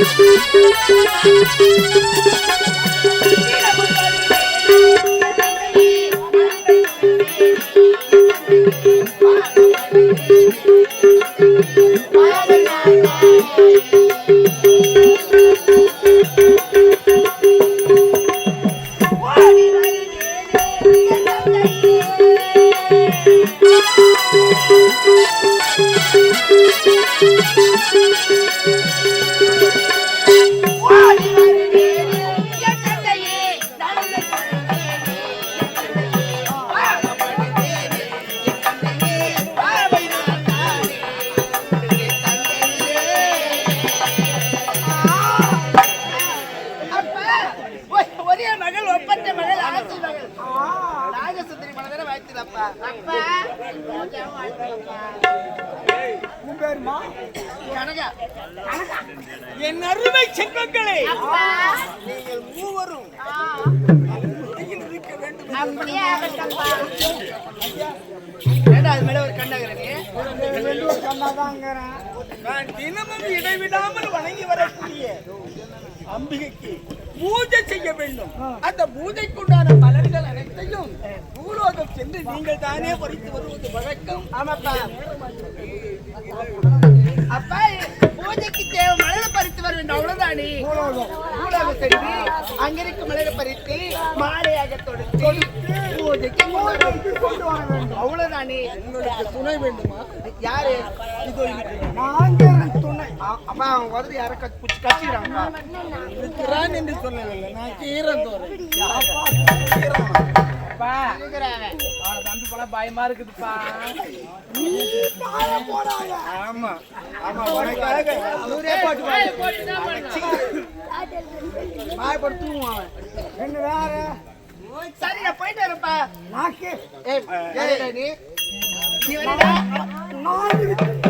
அப்பா, மகள் ஒப்பற்ற மகள் ஆசி மகள். நாகசுந்தரி மனதில வாழ்த்துதப்பா அப்பா. உன் பேருமா கனகா. என் அருமை செல்வங்களே. நீங்கள் மூவரும் இருக்க வேண்டும். அப்படியே ஆகட்டப்பா அது மேல ஒரு கண்ணாதாங்கிறேன் நான் தினமும் இடைவிடாமல் வணங்கி வரக்கூடிய அம்பிகைக்கு பூஜை செய்ய வேண்டும். அந்த பூஜைக்குண்டான மலர்கள் அனைத்தையும் பூலோகம் சென்று நீங்கள் தானே பறித்து வருவது வழக்கம். ஆமாப்பா. அப்பா பூஜைக்கு தேவை மலரை பறித்து வர வேண்டும் அவ்வளவுதானே? பூலோகம். சென்று அங்கிருக்கும் மலரை பறித்து மாலையாக தொடுத்து அவ்வளவுதானே? உங்களுக்கு துணை வேண்டுமா? யாரு? இதோ நாங்கள் துணை. அப்பா அவங்க வந்து யாரை கச்சி புடிச்சு கச்சிக்கிறாங்கப்பா இருக்கிறான் என்று சொல்லவில்லை. நான் கீரன் தம்பி போல பயமா இருக்குதுப்பா. ஆமா. ஆமா உனக்காக நூறே பாட்டு பாடு மாயப்படுத்துவோம் அவன். என்ன வேற? சரி நான் போயிட்டு வரேன்ப்பா நாக்கே. நீ? நீ வரடா.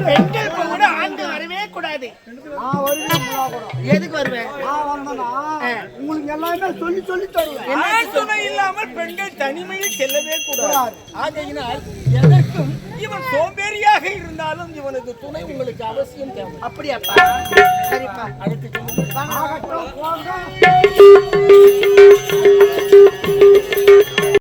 பெண்கள் கூட ஆண்கள் வரவே கூடாது. நான் வருவேன் எதுக்கு வருவேன் நான் வரணும்னா உங்களுக்கு எல்லாமே சொல்லி சொல்லி தருவேன். துணை இல்லாமல் பெண்கள் தனிமையில் செல்லவே கூடாது. ஆகையினால் எதற்கும் இவன் சோம்பேறியாக இருந்தாலும் இவனது துணை உங்களுக்கு அவசியம் தேவை. அப்படியாப்பா. சரிப்பா. அடுத்து சொல்லுங்க. ஆகட்டும், போங்க.